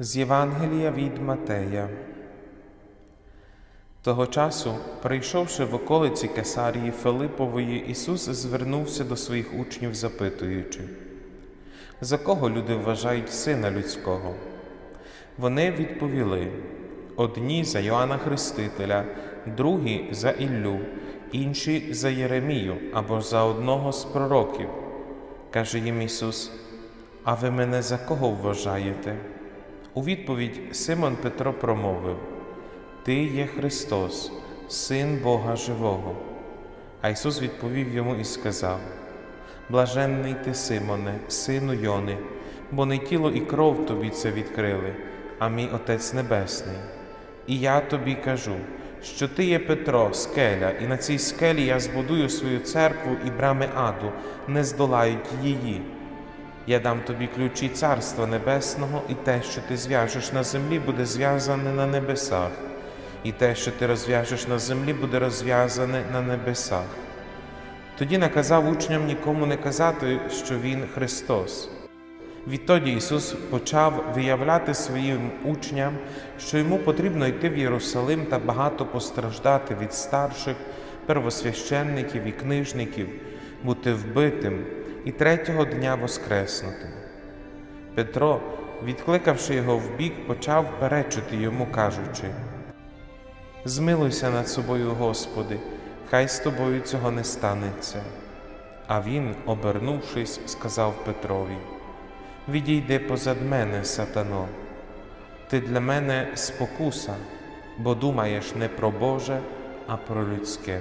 З Євангелія від Матея. Того часу, прийшовши в околиці Кесарії Филипової, Ісус звернувся до своїх учнів, запитуючи, за кого люди вважають Сина Людського? Вони відповіли одні за Йоанна Хрестителя, другі за Іллю, інші за Єремію або за одного з пророків. Каже їм Ісус, а ви мене за кого вважаєте? У відповідь Симон Петро промовив: Ти є Христос, Син Бога Живого. А Ісус відповів йому і сказав: Блаженний ти, Симоне, сину Йони, бо не тіло і кров тобі це відкрили, а мій Отець Небесний. І я тобі кажу, що ти є Петро, скеля, і на цій скелі я збудую свою церкву, і брами аду не здолають її. Я дам тобі ключі Царства Небесного, і те, що ти зв'яжеш на землі, буде зв'язане на небесах, і те, що ти розв'яжеш на землі, буде розв'язане на небесах. Тоді наказав учням нікому не казати, що Він Христос. Відтоді Ісус почав виявляти своїм учням, що йому потрібно йти в Єрусалим та багато постраждати від старших, первосвященників і книжників, бути вбитим і третього дня воскреснутим. Петро, відкликавши його вбік, почав перечити йому, кажучи: Змилуйся над собою, Господи, хай з тобою цього не станеться. А він, обернувшись, сказав Петрові: Відійди позад мене, сатано, ти для мене спокуса, бо думаєш не про Боже, а про людське.